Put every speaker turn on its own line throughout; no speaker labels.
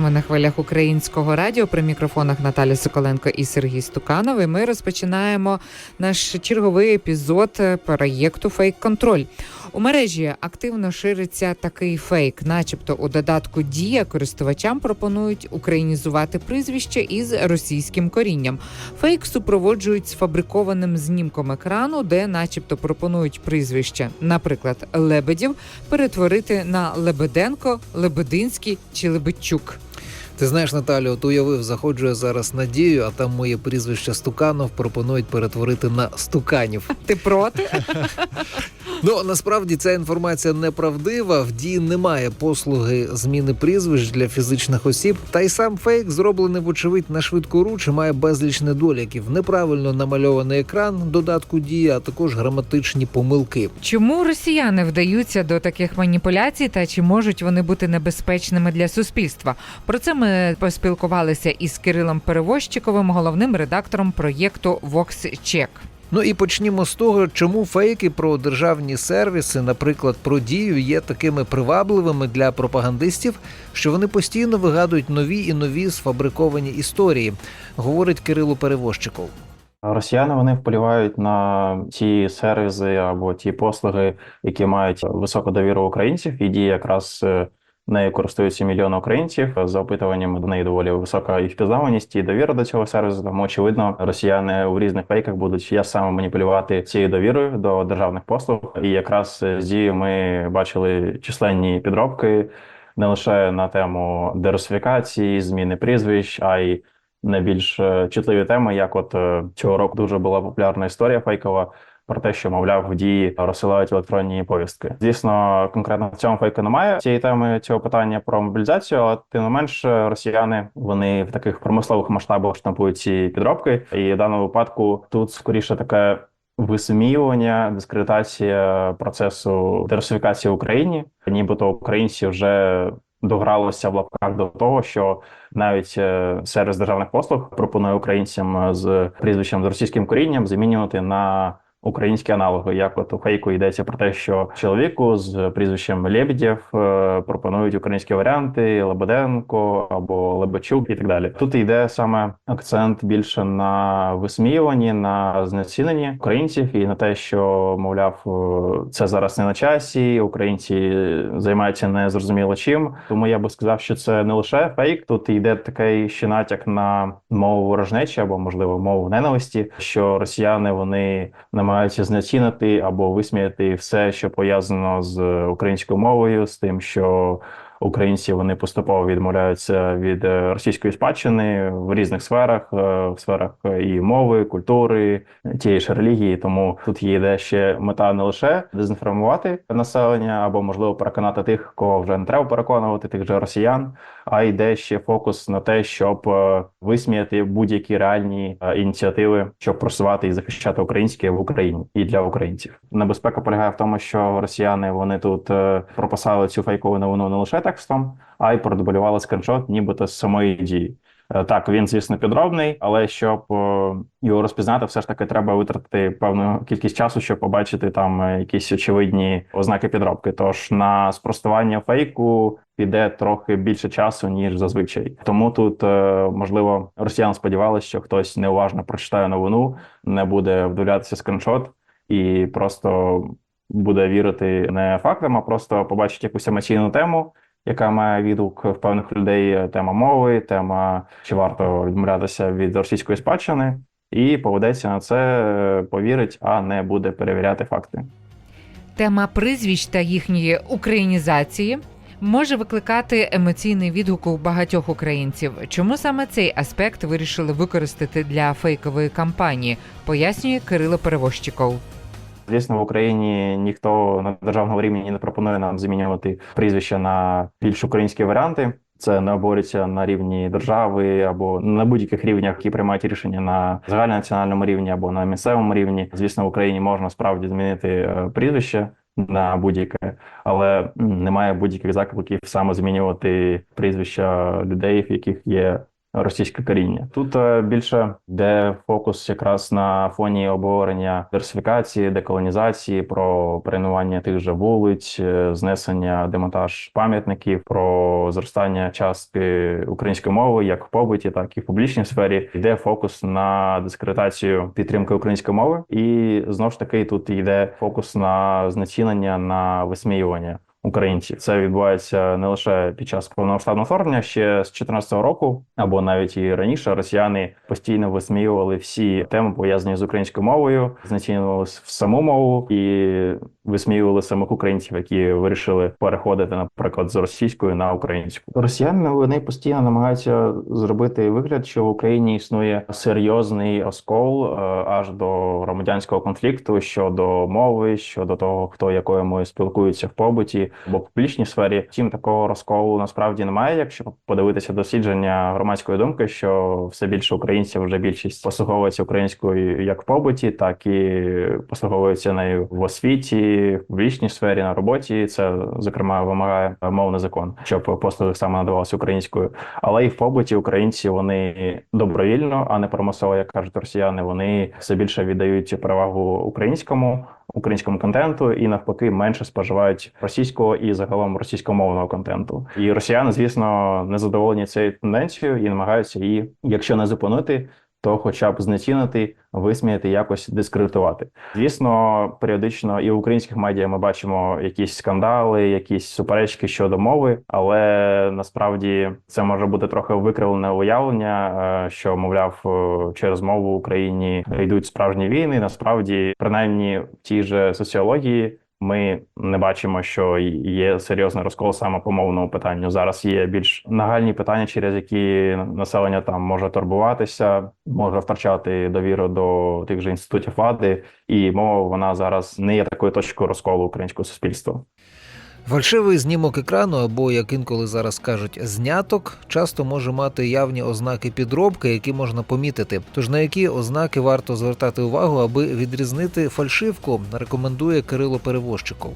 Ми на хвилях українського радіо при мікрофонах Наталя Соколенко і Сергій Стуканов. І Ми розпочинаємо наш черговий епізод е, проєкту Фейк Контроль. У мережі активно шириться такий фейк, начебто у додатку Дія користувачам пропонують українізувати прізвище із російським корінням. Фейк супроводжують сфабрикованим знімком екрану, де, начебто, пропонують прізвище, наприклад, Лебедів, перетворити на Лебеденко, Лебединський чи Лебедчук.
Ти знаєш, Наталю, от уявив, заходжу я зараз надію, а там моє прізвище Стуканов пропонують перетворити на стуканів.
Ти проти?
Ну насправді ця інформація неправдива. В дії немає послуги зміни прізвищ для фізичних осіб. Та й сам фейк зроблений, вочевидь, на швидку руч і має безліч недоліків. Неправильно намальований екран додатку дії, а також граматичні помилки.
Чому росіяни вдаються до таких маніпуляцій та чи можуть вони бути небезпечними для суспільства? Про це ми поспілкувалися із Кирилом Перевозчиковим, головним редактором проєкту VoxCheck.
Ну і почнімо з того, чому фейки про державні сервіси, наприклад, про дію, є такими привабливими для пропагандистів, що вони постійно вигадують нові і нові сфабриковані історії, говорить Кирило Перевозчиков.
Росіяни вони впливають на ті сервіси або ті послуги, які мають високу довіру українців, і дії якраз е, нею користуються мільйони українців. За опитуваннями до неї доволі висока і впізнаваність і довіра до цього сервісу. Тому очевидно, росіяни у різних фейках будуть я саме маніпулювати цією довірою до державних послуг. І якраз з дією ми бачили численні підробки не лише на тему дерусифікації, зміни прізвищ, а й найбільш е, чутливі теми, як от е, цього року дуже була популярна історія фейкова про те, що мовляв в дії розсилають електронні повістки. Звісно, конкретно в цьому фейку немає цієї теми цього питання про мобілізацію, але тим не менш росіяни вони в таких промислових масштабах штампують ці підробки, і в даному випадку тут скоріше таке. Висміювання, дискредитація процесу дерусифікації в Україні, нібито українці вже догралося в лапках до того, що навіть е, сервіс державних послуг пропонує українцям з прізвищем з російським корінням замінювати на українські аналоги. Як от у фейку йдеться про те, що чоловіку з прізвищем Лебедєв е, пропонують українські варіанти Лебеденко або Лебечук і так далі. Тут йде саме акцент більше на висміюванні, на знеціненні українців і на те, що мовляв, е, це зараз не на часі. Українці займаються незрозуміло чим. Тому я би сказав, що це не лише фейк. Тут йде такий ще натяк на мову ворожнечі або можливо мову ненависті, що росіяни вони намагаються знецінити або висміяти все, що пов'язано з українською мовою, з тим, що українці вони поступово відмовляються від е, російської спадщини в різних сферах, е, в сферах і мови, культури, тієї ж релігії. Тому тут є йде ще мета не лише дезінформувати населення або можливо переконати тих, кого вже не треба переконувати, тих же росіян, а йде ще фокус на те, щоб е, висміяти будь-які реальні ініціативи, щоб просувати і захищати українське в Україні і для українців. Небезпека полягає в тому, що росіяни вони тут прописали цю фейкову новину не лише текстом, а й продублювали скріншот, нібито з самої дії. Е, так, він, звісно, підробний, але щоб е, його розпізнати, все ж таки треба витратити певну кількість часу, щоб побачити там е, якісь очевидні ознаки підробки. Тож на спростування фейку піде трохи більше часу ніж зазвичай. Тому тут можливо росіян сподівалися, що хтось неуважно прочитає новину, не буде вдивлятися скріншот і просто буде вірити не фактам, а просто побачить якусь емоційну тему яка має відгук в певних людей тема мови, тема чи варто відмовлятися від російської спадщини, і поведеться на це, повірить, а не буде перевіряти факти.
Тема прізвищ та їхньої українізації може викликати емоційний відгук у багатьох українців. Чому саме цей аспект вирішили використати для фейкової кампанії? Пояснює Кирило Перевозчиков.
Звісно, в Україні ніхто на державному рівні не пропонує нам замінювати прізвища на більш українські варіанти. Це не обговорюється на рівні держави або на будь-яких рівнях, які приймають рішення на загальнонаціональному рівні або на місцевому рівні. Звісно, в Україні можна справді змінити е, прізвище на будь-яке, але немає будь-яких закликів саме змінювати прізвища людей, в яких є російське коріння. Тут е, більше йде фокус якраз на фоні обговорення диверсифікації, деколонізації, про перейменування тих же вулиць, е, знесення демонтаж пам'ятників, про зростання частки української мови як в побуті, так і в публічній сфері. Йде фокус на дискредитацію підтримки української мови, і знову ж таки тут йде фокус на знецінення на висміювання українців. Це відбувається не лише під час повномасштабного вторгнення, ще з 2014 року, або навіть і раніше. Росіяни постійно висміювали всі теми пов'язані з українською мовою, знецінювали саму мову і висміювали самих українців, які вирішили переходити, наприклад, з російської на українську. Росіяни вони постійно намагаються зробити вигляд, що в Україні існує серйозний розкол е, аж до громадянського конфлікту щодо мови, щодо того, хто якою мовою спілкується в побуті або в публічній сфері. Втім, такого розколу насправді немає. Якщо подивитися дослідження громадської думки, що все більше українців вже більшість послуговується українською як в побуті, так і послуговується нею в освіті, в публічній сфері на роботі. Це зокрема вимагає мовний закон, щоб послуги саме надавалися українською. Але і в побуті українці вони добровільно, а не промислово, як кажуть росіяни. Вони все більше віддають перевагу українському. Українському контенту і навпаки менше споживають російського і загалом російськомовного контенту. І росіяни, звісно, не задоволені цією тенденцією і намагаються її, якщо не зупинити, то хоча б знецінити, висміяти, якось дискредитувати. Звісно, періодично і в українських медіа ми бачимо якісь скандали, якісь суперечки щодо мови, але насправді це може бути трохи викривлене уявлення, е, що мовляв е, через мову в Україні йдуть справжні війни. Насправді, принаймні в тій же соціології. Ми не бачимо, що є серйозний розкол саме по мовному питанню. Зараз є більш нагальні питання, через які населення там може турбуватися, може втрачати довіру до тих же інститутів влади, і мова вона зараз не є такою точкою розколу українського суспільства.
Фальшивий знімок екрану, або як інколи зараз кажуть, зняток, часто може мати явні ознаки підробки, які можна помітити. Тож на які ознаки варто звертати увагу, аби відрізнити фальшивку, рекомендує Кирило Перевозчиков.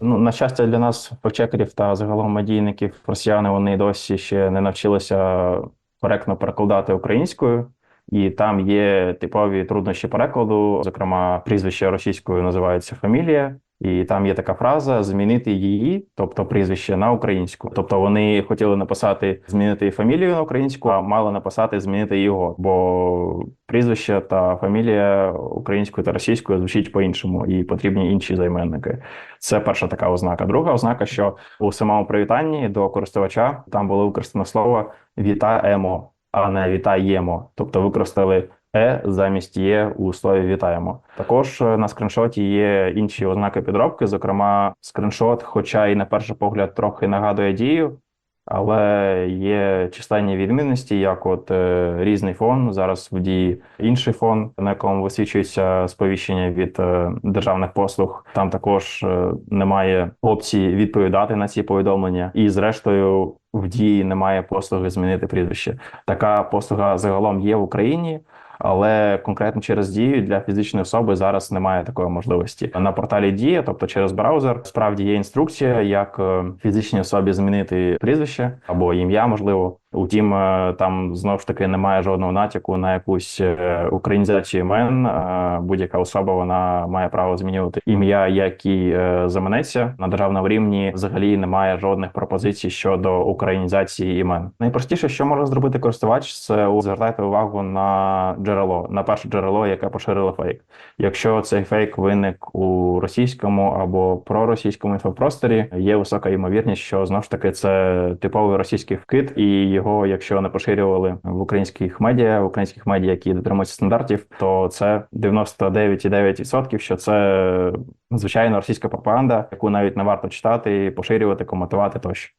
Ну, на щастя, для нас фактчекерів та загалом медійників росіяни вони досі ще не навчилися коректно перекладати українською, і там є типові труднощі перекладу. Зокрема, прізвище російською називається фамілія. І там є така фраза змінити її, тобто прізвище на українську. Тобто вони хотіли написати змінити фамілію на українську, а мали написати змінити його, бо прізвище та фамілія українською та російською звучить по-іншому, і потрібні інші займенники. Це перша така ознака. Друга ознака, що у самому привітанні до користувача там було використано слово вітаємо, а не вітаємо. Тобто використали е замість є у слові вітаємо. Також е, на скріншоті є інші ознаки підробки. Зокрема, скріншот, хоча і на перший погляд трохи нагадує дію, але є численні відмінності, як от е, різний фон. Зараз в дії інший фон, на якому висвічується сповіщення від е, державних послуг. Там також е, немає опції відповідати на ці повідомлення, і зрештою в дії немає послуги змінити прізвище. Така послуга загалом є в Україні. Але конкретно через дію для фізичної особи зараз немає такої можливості. На порталі Дія, тобто через браузер, справді є інструкція, як е, фізичній особі змінити прізвище або ім'я, можливо. Утім, е, там знову ж таки немає жодного натяку на якусь е, українізацію імен. Е, Будь-яка особа вона має право змінювати ім'я, як е, заманеться на державному рівні. Взагалі немає жодних пропозицій щодо українізації імен. Найпростіше, що може зробити користувач, це звертайте увагу на джерело, на перше джерело, яке поширило фейк. Якщо цей фейк виник у російському або проросійському інфопросторі, є висока ймовірність, що знову ж таки це типовий російський вкид, і його, якщо не поширювали в українських медіа, в українських медіа, які дотримуються стандартів, то це 99,9%, що це звичайно російська пропаганда, яку навіть не варто читати, поширювати, коментувати тощо.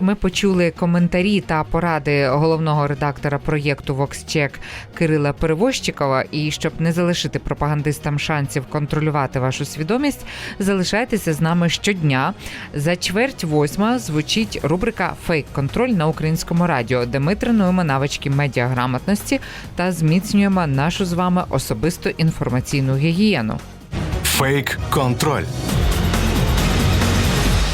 Ми почули коментарі та поради головного редактора проєкту VoxCheck Кирила Перевозчикова. І щоб не залишити пропагандистам шансів контролювати вашу свідомість, залишайтеся з нами щодня. За чверть восьма звучить рубрика Фейк-контроль на українському радіо, де ми тренуємо навички медіаграмотності та зміцнюємо нашу з вами особисту інформаційну гігієну.
Фейк контроль.